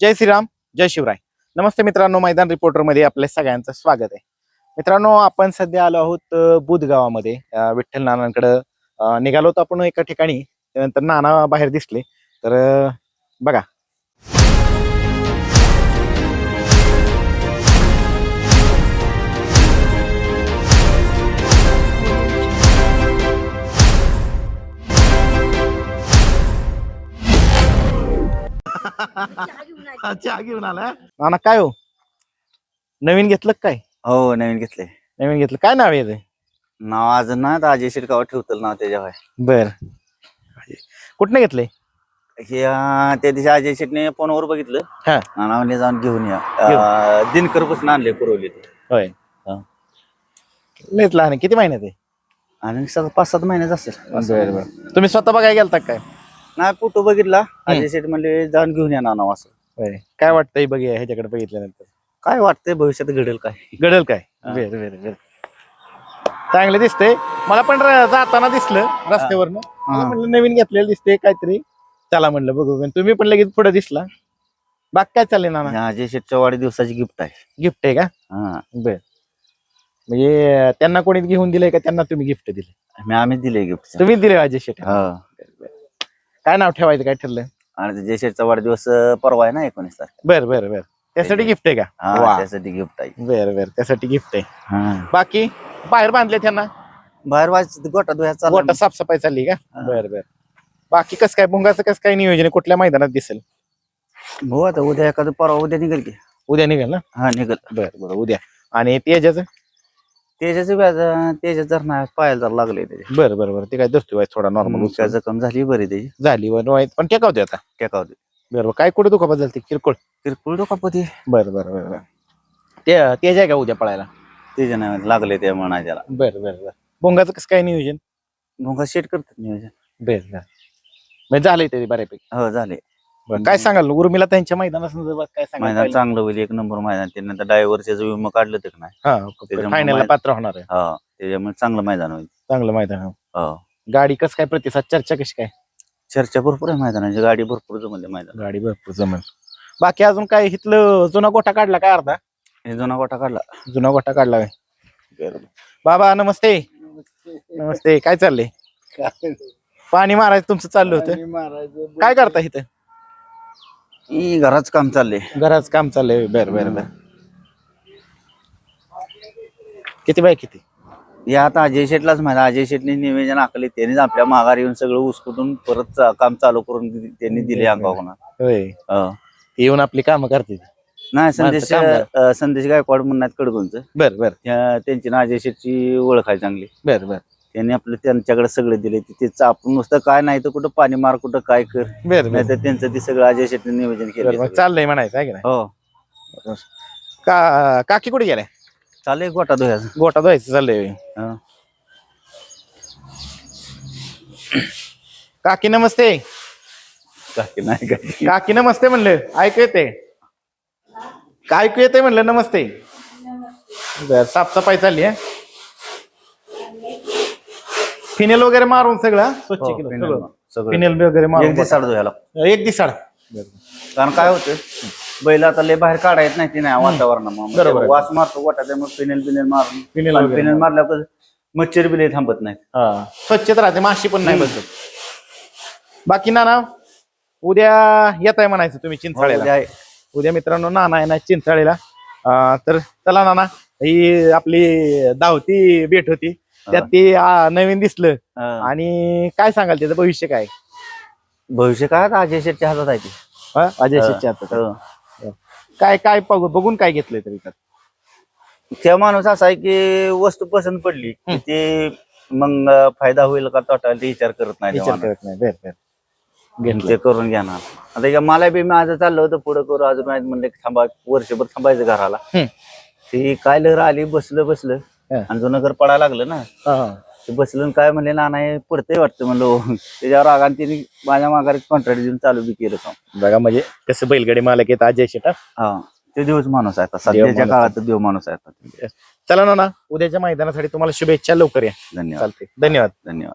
जय श्रीराम जय शिवराय. नमस्ते मित्रांनो मैदान रिपोर्टरमध्ये आपल्या सगळ्यांचं स्वागत आहे. मित्रांनो आपण सध्या आलो आहोत बुध गावामध्ये विठ्ठल नानांकडं निघालो होतो आपण एका ठिकाणी. त्यानंतर नाना बाहेर दिसले. तर बघा चहा घेऊन आला. नाना काय हो? नवीन घेतलं का काय? हो नवीन घेतले नवीन घेतलं. काय नाव आहे याचं? नाव अजून ना आता अजय शिरकावर ठेवतं नाव त्याच्यावर बर. कुठनं घेतलंय? हे अं, त्या दिवशी अजय शेटने फोनवर बघितलं. हा. नावाने जाऊन घेऊन या. अं, दिनकरपासून आणले पुरवले ते होय. हा. लयच लहान आहे. किती महिन्यात आहे? आणि सात- पाच सात महिन्याच असेल. तुम्ही स्वतः बघायला गेलता का काय? नाही फोटो बघितला. अजय शेट म्हणले जाऊन घेऊन या नाव असं होय. काय वाटतंय बघ ह्याच्याकडे बघितल्यानंतर? काय वाटतंय भविष्यात घडेल काय? घडेल काय. बर बर बर. चांगलं दिसतंय. मला पण र- जाताना दिसलं रस्त्यावरनं. मला म्हणलं नवीन घेतलेलं दिसते काहीतरी. चला म्हणलं बघू पण तुम्ही पण लगेच पुढे दिसला. बाग काय चाललंय नाना? ह्या अजय शेटच्या वाढदिवसाची गिफ्ट आहे. गिफ्ट आहे का? हा. बर. म्हणजे त्यांना कोणी घेऊन दिलंय का? त्यांना तुम्ही गिफ्ट दिले मी आम्ही दिले गिफ्ट तुम्ही दिले अजय शेट हा. काय नाव ठेवायचं काय ठरलं आणि जय शेटचा वाढदिवस परवा आहे ना एकोणीस तारखेला. बर बर बर. त्यासाठी गिफ्ट आहे का? हा वा. त्यासाठी गिफ्ट आहे. बर बर. त्यासाठी गिफ्ट आहे. हा. बाकी बाहेर बांधले त्यांना बाहेर वाज गोटा धुया गोटा साफसफाई चालली का? हा. बर बर. बाकी कसं काय भुंगाचं कसं काय नियोजन आहे? कुठल्या मैदानात दिसेल? हो आता उद्या एखादं परवा उद्या निघेल की. उद्या निघेल ना? हा निघेल. बर बर. उद्या. आणि तेजाचं? तेजाचं व्याज तेजाच जर नाही पायाला जर लागले त्याचे बर बर बर. ते काय धरतोय थोडा नॉर्मल काय जखम झाली बरी त्याची. झाली वर वाईट. पण टेकावते आता. टेकावते बर बर. काय कुठे दुखापत झाली किरकोळ. किरकोळ दुखापती. बर बर बर बर. ते तेज आहे का उद्या पळायला? तेजा नाही लागले त्या म्हणायला बर बर बर. भुंगाचं कसं काय नियोजन? भोंगा शेट करतात नियोजन. बर बर. म्हणजे झालंय तरी बऱ्यापैकी. हो झाले बरं, काय सांगाल? उर्मिला त्यांच्या मैदानासंदर्भात काय मैदान सांगाल चांगलं होईल एक नंबर मैदान. त्यानंतर डायव्हरचे जो विमा काढलं तर नाही हा फायनलला पात्र होणार आहे. हा त्याच्यामुळे चांगलं मैदान होईल. चांगलं मैदान आहे. हो. गाडी कसं काय प्रतिसाद चर्चा कशी काय? चर्चा भरपूर आहे मैदानाची गाडी भरपूर जमले मैदान गाडी भरपूर जमेल. बाकी अजून काय इथलं जुना गोठा काढला काय अर्धा? हे जुना गोटा काढला. जुना गोठा काढला. बरं. बाबा नमस्ते. नमस्ते काय चाललंय? पाणी मारायचं तुमचं चाललं होतं. काय करता इथं? ही घराच काम चाललंय. घराच काम चाललंय. बर बर बर. किती बाय किती? या आता अजय शेटलाच माहिती. अजय शेटने निवेदन आखले. त्यांनीच आपल्या माघार येऊन सगळं उसकुटून परत चा- काम चालू करून दि- त्यांनी दिले होय. ते येऊन आपली कामं करते नाही संदेश काम झालं. अं, संदेश गायकवाड म्हणून आहेत कडगुंचं. बर बर. त्या- त्यांची ना अजय शेटची ओळख आहे चांगली. बर बर. त्यांनी आपलं त्यांच्याकडे सगळे दिले तिथे आपण नुसतं काय नाही तर कुठं पाणी मार कुठं काय कर. बर बर. नाही तर त्यांचं ते सगळं अजय शेटने नियोजन बर, केलं मग चाललंय म्हणायचं आहे की नाही? हो. का काकी कुठे गेलाय चालेल गोटा धुयाचं गोटा धुवायचं चाललंय. होय. हा. काकी नमस्ते. बाकी नाही काय काकी नमस्ते म्हणलं ऐकू येते? काय ऐकू येते म्हणलं नमस्ते. बर साफसफाई चालली आहे फिनेल वगैरे मारून सगळं? हा? स्वच्छ हो, केलं फिनेल सगळं. मार- सगळं. फिनेल वगैरे एक मारून दिवसाड धुयाला. एक दिसाड कारण काय होतं बैल आता लय बाहेर काढा येत नाही ती नाही वातावरणामुळे. बरोबर आहे. वास मारतो गोटा त्यामुळे पिनेल पिनेल मारून. फिनेल वगैरे. पिनेल मारल्यावर मच्छर बी लय थांबत नाही हा. स्वच्छता राहते माशी पण नाही बसत. बाकी नाना उद्या येत आहे म्हणायचं तुम्ही चिंचाळेला. उद्या आहे. उद्या मित्रांनो नाना आहे ना चिंचाळीला. अं, तर चला नाना ही आपली धावती भेट होती त्यात ती आ, नवीन दिसलं हा. आणि काय सांगाल त्याचं भविष्य काय भविष्य काय अजय शेटच्या हातात आहे ते हा? अजय शेटच्या हातात. हो. काय काय बघ- बघून काय घेतलंय तरी त्यात? त्या माणूस असा आहे की वस्तू पसंत पडली की ते मग अं, फायदा होईल का तोटा ते विचार करत नाही विचार तेव्हा. करत नाही बर बर घेतलं ते करून घेणार आता मला बी माझं चाललं होतं पुढे करू अजून माहीत म्हणलं थांबा वर्षभर थांबायचं घराला हम्म. ते काय लहर आली बसलं बसलं. हा. आणि जुनं घर पडायला लागलं ना हा, हा. ते बसलं आणि काय म्हणले नाना हे पडतंय वाटतं. म्हणलं त्याच्यावर रागाने तिने माझ्या माघारीच कॉन्ट्रॅक्ट देऊन चालू बी केलं काम. बघा म्हणजे कसं बैलगाडी मालक येत अजय शेटा हा. ते दिवस माणूस आहे आता. सध्याच्या माणूस काळात देव माणूस आहे आता. चला ना ना उद्याच्या मैदानासाठी तुम्हाला शुभेच्छा लवकर या. धन्यवाद. चालते धन्यवाद. धन्यवाद.